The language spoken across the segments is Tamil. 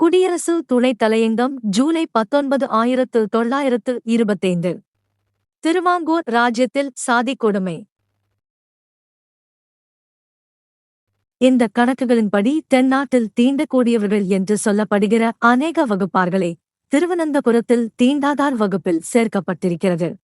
குடியரசு துணைத் தலையங்கம் ஜூலை பத்தொன்பது ஆயிரத்து தொள்ளாயிரத்து இருபத்தைந்து. திருவாங்கூர் ராஜ்யத்தில் சாதி கொடுமை. இந்த கணக்குகளின்படி தென்னாட்டில் தீண்டக்கூடியவர்கள் என்று சொல்லப்படுகிற அநேக வகுப்பார்களே திருவனந்தபுரத்தில் தீண்டாதார் வகுப்பில் சேர்க்கப்பட்டிருக்கிறது.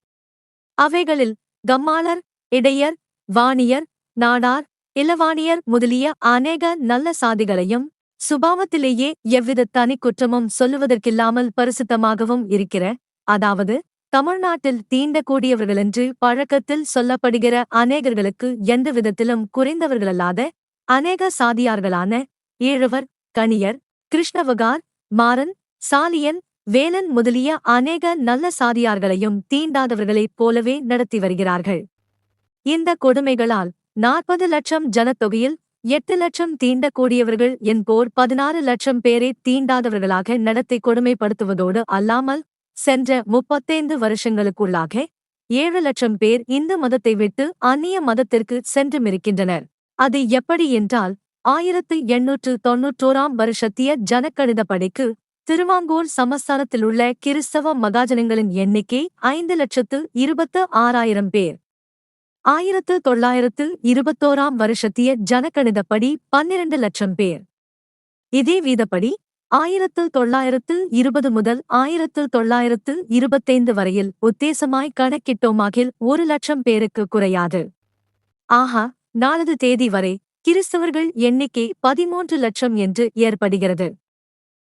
அவைகளில் கம்மாளர் இடையர் வாணியர் நாடார் இளவாணியர் முதலிய அநேக நல்ல சாதிகளையும் சுபாவத்திலேயே எவ்வித தனி குற்றமும் சொல்லுவதற்கில்லாமல் பரிசுத்தமாகவும் இருக்கிற அதாவது தமிழ்நாட்டில் தீண்டக்கூடியவர்களென்று பழக்கத்தில் சொல்லப்படுகிற அநேகர்களுக்கு எந்த விதத்திலும் குறைந்தவர்களல்லாத அநேக சாதியார்களான ஈழவர் கணியர் கிருஷ்ணவகார் மாறன் சாலியன் வேலன் முதலிய அநேக நல்ல சாதியார்களையும் தீண்டாதவர்களைப் போலவே நடத்தி வருகிறார்கள். இந்த கொடுமைகளால் நாற்பது லட்சம் ஜனத்தொகையில் எட்டு லட்சம் தீண்டக்கூடியவர்கள் என்போர் பதினாறு லட்சம் பேரை தீண்டாதவர்களாக நடத்தை கொடுமைப்படுத்துவதோடு அல்லாமல் சென்ற முப்பத்தைந்து வருஷங்களுக்குள்ளாக ஏழு லட்சம் பேர் இந்து மதத்தை விட்டு அந்நிய மதத்திற்கு சென்றுமிருக்கின்றனர். அது எப்படி என்றால் ஆயிரத்து எண்ணூற்று தொன்னூற்றோராம் வருஷத்திய ஜனக்கணிதப்படிக்கு திருவாங்கூர் சமஸ்தானத்திலுள்ள கிறிஸ்தவ மகாஜனங்களின் எண்ணிக்கை ஐந்து லட்சத்து இருபத்து ஆறாயிரம் பேர். ஆயிரத்து தொள்ளாயிரத்து இருபத்தோராம் வருஷத்திய ஜனகணிதப்படி பன்னிரண்டு லட்சம் பேர். இதே வீதப்படி ஆயிரத்து தொள்ளாயிரத்து இருபது முதல் ஆயிரத்து தொள்ளாயிரத்து இருபத்தைந்து வரையில் உத்தேசமாய் கணக்கிட்டோமாகில் ஒரு லட்சம் பேருக்கு குறையாது. ஆஹா நாளது தேதி வரை கிறிஸ்தவர்கள் எண்ணிக்கை பதிமூன்று லட்சம் என்று ஏற்படுகிறது.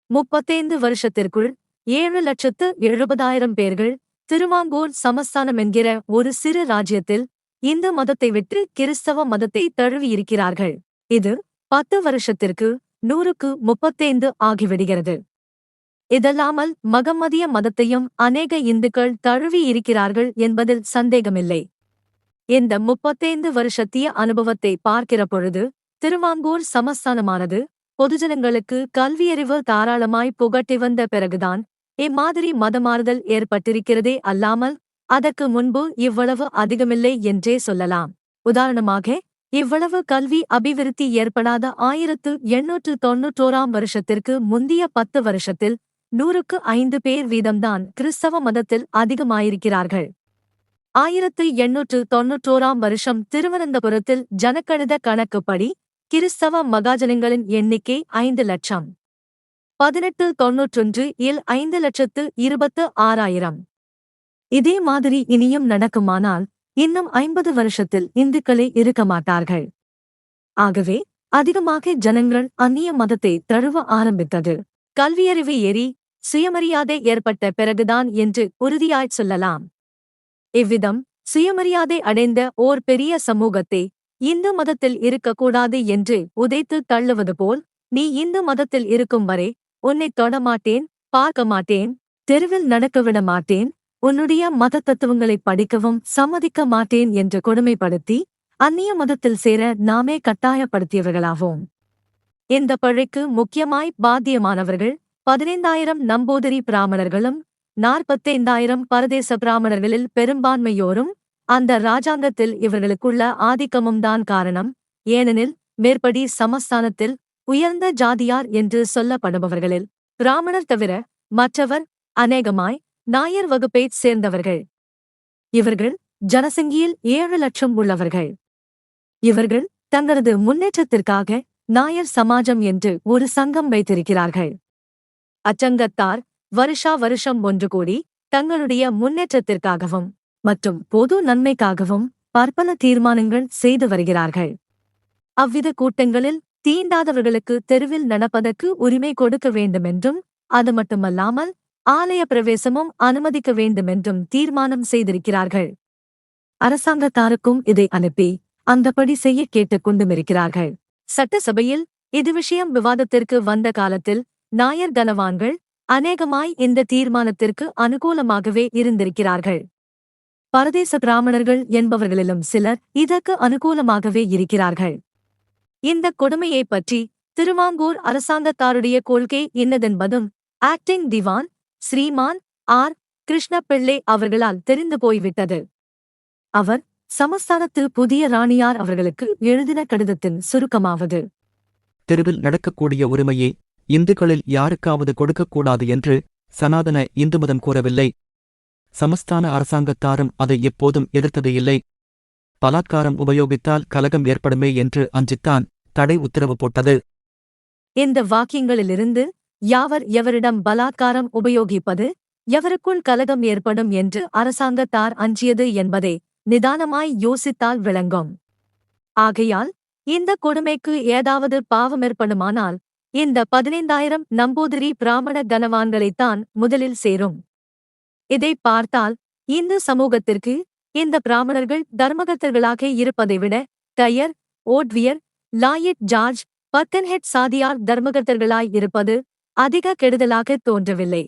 முப்பத்தைந்து வருஷத்திற்குள் ஏழு லட்சத்து எழுபதாயிரம் பேர்கள் திருவாங்கூர் சமஸ்தானம் என்கிற ஒரு சிறு ராஜ்யத்தில் இந்து மதத்தை விட்டு கிறிஸ்தவ மதத்தை தழுவியிருக்கிறார்கள் இது பத்து வருஷத்திற்கு நூறுக்கு முப்பத்தைந்து ஆகிவிடுகிறது. இதல்லாமல் மகம்மதிய மதத்தையும் அநேக இந்துக்கள் தழுவி இருக்கிறார்கள் என்பதில் சந்தேகமில்லை. இந்த முப்பத்தைந்து வருஷத்திய அனுபவத்தை பார்க்கிற பொழுது திருவாங்கூர் சமஸ்தானமானது பொதுஜனங்களுக்கு கல்வியறிவு தாராளமாய் புகட்டி வந்த பிறகுதான் இம்மாதிரி மதமாறுதல் ஏற்பட்டிருக்கிறதே அல்லாமல் அதற்கு முன்பு இவ்வளவு அதிகமில்லை என்றே சொல்லலாம். உதாரணமாக இவ்வளவு கல்வி அபிவிருத்தி ஏற்படாத ஆயிரத்து எண்ணூற்று தொன்னூற்றோராம் வருஷத்திற்கு முந்திய பத்து வருஷத்தில் நூறுக்கு ஐந்து பேர் வீதம்தான் கிறிஸ்தவ மதத்தில் அதிகமாயிருக்கிறார்கள். ஆயிரத்து எண்ணூற்று தொன்னூற்றோராம் வருஷம் திருவனந்தபுரத்தில் ஜனக்கணித கணக்குப்படி கிறிஸ்தவ மகாஜனங்களின் எண்ணிக்கை ஐந்து லட்சம். பதினெட்டு தொன்னூற்றொன்று இல் ஐந்து லட்சத்து இருபத்து ஆறாயிரம். இதே மாதிரி இனியும் நடக்குமானால் இன்னும் ஐம்பது வருஷத்தில் இந்துக்களே இருக்க மாட்டார்கள். ஆகவே அதிகமாக ஜனங்கள் அந்நிய மதத்தை தழுவ ஆரம்பித்தது. கல்வியறிவு ஏறி சுயமரியாதை ஏற்பட்ட பிறகுதான் என்று உறுதியாய்ச் சொல்லலாம். இவ்விதம் சுயமரியாதை அடைந்த ஓர் பெரிய சமூகத்தை இந்து மதத்தில் இருக்கக்கூடாது என்று உதைத்து தள்ளுவது போல் நீ இந்து மதத்தில் இருக்கும் வரை உன்னைத் தொடமாட்டேன் பார்க்க மாட்டேன் தெருவில் நடக்கவிட மாட்டேன் உன்னுடைய மத தத்துவங்களை படிக்கவும் சம்மதிக்க மாட்டேன் என்று கொடுமைப்படுத்தி அந்நிய மதத்தில் சேர நாமே கட்டாயப்படுத்தியவர்களாவோம். இந்த பழிக்கு முக்கியமாய் பாத்தியமானவர்கள் பதினைந்தாயிரம் நம்பூதிரி பிராமணர்களும் நாற்பத்தைந்தாயிரம் பரதேச பிராமணர்களில் பெரும்பான்மையோரும் அந்த ராஜாங்கத்தில் இவர்களுக்குள்ள ஆதிக்கமும் தான் காரணம். ஏனெனில் மேற்படி சமஸ்தானத்தில் உயர்ந்த ஜாதியார் என்று சொல்லப்படுபவர்களில் பிராமணர் தவிர மற்றவர் அநேகமாய் நாயர் வகுப்பைச் சேர்ந்தவர்கள். இவர்கள் ஜனசங்கியில் ஏழு லட்சம் உள்ளவர்கள். இவர்கள் தங்களது முன்னேற்றத்திற்காக நாயர் சமாஜம் என்று ஒரு சங்கம் வைத்திருக்கிறார்கள். அச்சங்கத்தார் வருஷா வருஷம் ஒன்று கூடி தங்களுடைய முன்னேற்றத்திற்காகவும் மற்றும் பொது நன்மைக்காகவும் பற்பல தீர்மானங்கள் செய்து வருகிறார்கள். அவ்வித கூட்டங்களில் தீண்டாதவர்களுக்கு தெருவில் நடப்பதற்கு உரிமை கொடுக்க வேண்டுமென்றும் அது மட்டுமல்லாமல் ஆலய பிரவேசமும் அனுமதிக்க வேண்டுமென்றும் தீர்மானம் செய்திருக்கிறார்கள். அரசாங்கத்தாருக்கும் இதை அனுப்பி அந்தபடி செய்ய கேட்டுக் கொண்டுமிருக்கிறார்கள். சட்டசபையில் இது விஷயம் விவாதத்திற்கு வந்த காலத்தில் நாயர் கனவான்கள் அநேகமாய் இந்த தீர்மானத்திற்கு அனுகூலமாகவே இருந்திருக்கிறார்கள். பரதேச பிராமணர்கள் என்பவர்களிலும் சிலர் இதற்கு அனுகூலமாகவே இருக்கிறார்கள். இந்த கொடுமையைப் பற்றி திருவாங்கூர் அரசாங்கத்தாருடைய கொள்கை என்னதென்பதும் ஆக்டிங் திவான் ஸ்ரீமான் ஆர். கிருஷ்ணபிள்ளை அவர்களால் தெரிந்து போய்விட்டது. அவர் சமஸ்தானத்து புதிய ராணியார் அவர்களுக்கு எழுதின கடிதத்தின் சுருக்கமாவது. தெருவில் நடக்கக்கூடிய உரிமையே இந்துக்களில் யாருக்காவது கொடுக்கக்கூடாது என்று சனாதன இந்து மதம் கூறவில்லை. சமஸ்தான அரசாங்கத்தாரும் அதை எப்போதும் எதிர்த்தது இல்லை. பலாத்காரம் உபயோகித்தால் கலகம் ஏற்படுமே என்று அஞ்சித்தான் தடை உத்தரவு போட்டது. இந்த வாக்கியங்களிலிருந்து யாவர் எவரிடம் பலாத்காரம் உபயோகிப்பது? எவருக்குள் கலகம் ஏற்படும் என்று அரசாங்கத்தார் அஞ்சியது என்பதை நிதானமாய் யோசித்தால் விளங்கும். ஆகையால் இந்த கொடுமைக்கு ஏதாவது பாவமேற்படுமானால் இந்த பதினைந்தாயிரம் நம்பூதிரி பிராமண கனவான்களைத்தான் முதலில் சேரும். இதை பார்த்தால் இந்து சமூகத்திற்கு இந்த பிராமணர்கள் தர்மகர்த்தர்களாக இருப்பதை விட Dyer O'Dwyer Lloyd George Birkenhead Sathiyar தர்மகர்த்தர்களாய் இருப்பது அதிக கெடுதலாக தோன்றவில்லை.